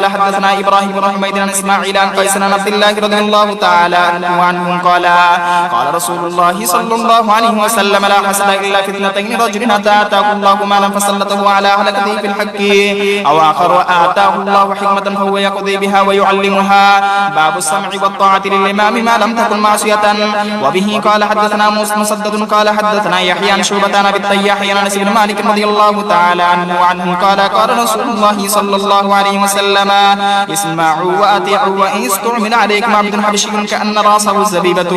قال حدثنا إبراهيم بن حميد عن إسماعيل عن قيس عن عبد الله رضي الله تعالى عنه قال قال رسول الله صلى الله عليه وسلم لا حسد إلا في اثنتين رجل آتاه الله مالا فسلطه على هلكته في الحق أو آخر آتاه الله حكمة فهو يقضي بها ويعلمها. باب السمع والطاعة للإمام ما لم تكن معصية. وبه قال حدثنا موسى مسدد قال حدثنا يحيى عن شعبة عن أبي الطياح عن أنس بن مالك رضي الله تعالى عنه وعنه قال قال رسول الله صلى الله عليه وسلم اسمعوا وأطيعوا وان استعمل عليكم عبد حبشي كأن رأسه زبيبة.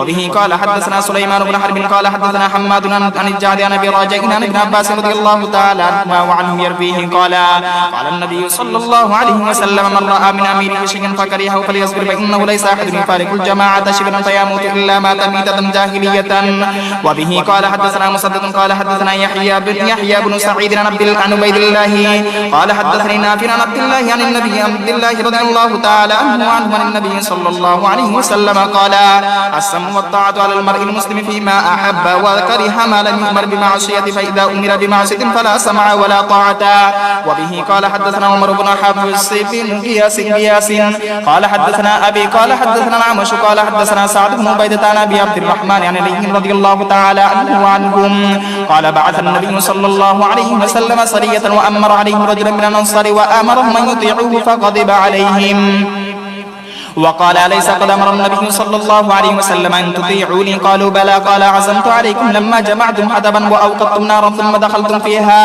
وبه قال حدثنا سليمان بن حرب قال حدثنا حماد عن الجعد عن أبي راجع عن ابن عباس رضي الله تعالى عنهما وعنهم يرفيه قال قال النبي صلى الله عليه وسلم من رأى من اميره شيئا فكرهه فليصبر فإنه ليس أحد يفارق الجماعة شبرا فيموت إلا مات ميته جاهلية. وبه قال حدثنا مسدد قال حدثنا يحيى بن يحيى بن سعيد عن عبد الله قال حدثني نافع عن عبد الله عن النبي عبد الله رضي الله تعالى عنه عن النبي صلى الله عليه وسلم قال السم والطاعة على المرء المسلم فيما أحب وكره ما لم يؤمر بمعصية فإذا أمر بمعصية فلا سمع ولا طاعة وبه قال حدثنا عمر بن حفص بن غياس غياس قال حدثنا أبي قال حدثنا العمش قال حدثنا سعد بن عبيدة عن أبي عبد الرحمن عن علي رضي الله تعالى عنه وعنهم قال بعث النبي صلى الله عليه وسلم سرية وأمر عليهم رجلا من الأنصار وآمرهم أن يطيعوه فغضب عليهم. وقال أليس قد أمر النبي صلى الله عليه وسلم أن تطيعوني قالوا بلى. قال عزمت عليكم لما جمعتم حطبا وأوقدتم نارا ثم دخلتم فيها.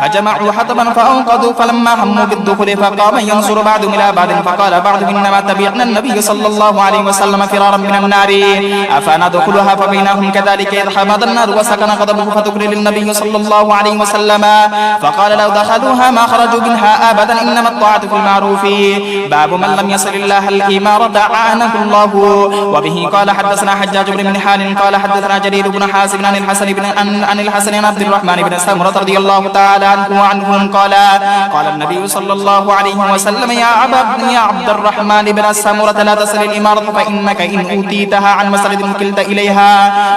فجمعوا حطبا فأوقدوا فلما هموا بالدخول فقام ينظر بعضهم إلى بعض فقال بعضهم إنما تبعنا النبي صلى الله عليه وسلم فرارا من النار. أفندخلها فبينهم كذلك إذ حمد النار وسكن غضبه فتقري للنبي صلى الله عليه وسلم. فقال لو دخلوها ما خرجوا منها أبدا إنما الطاعة في المعروف. باب من لم يصل الله الإيمان. النار دعانه الله وبه قال حدثنا حجاج بن منحال قال حدثنا جرير بن حازم عن الحسن بن عن, الحسن عن عبد الرحمن بن سمرة رضي الله تعالى عنه وعنهم قال قال النبي صلى الله عليه وسلم يا عبد يا عبد الرحمن بن سمرة لا تسل الإمارة فإنك إن أوتيتها عن مسألة وكلت إليها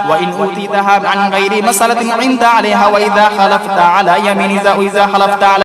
وإن أوتيتها عن غير مسألة عند عليها وإذا خلفت على يمين إذا خلفت على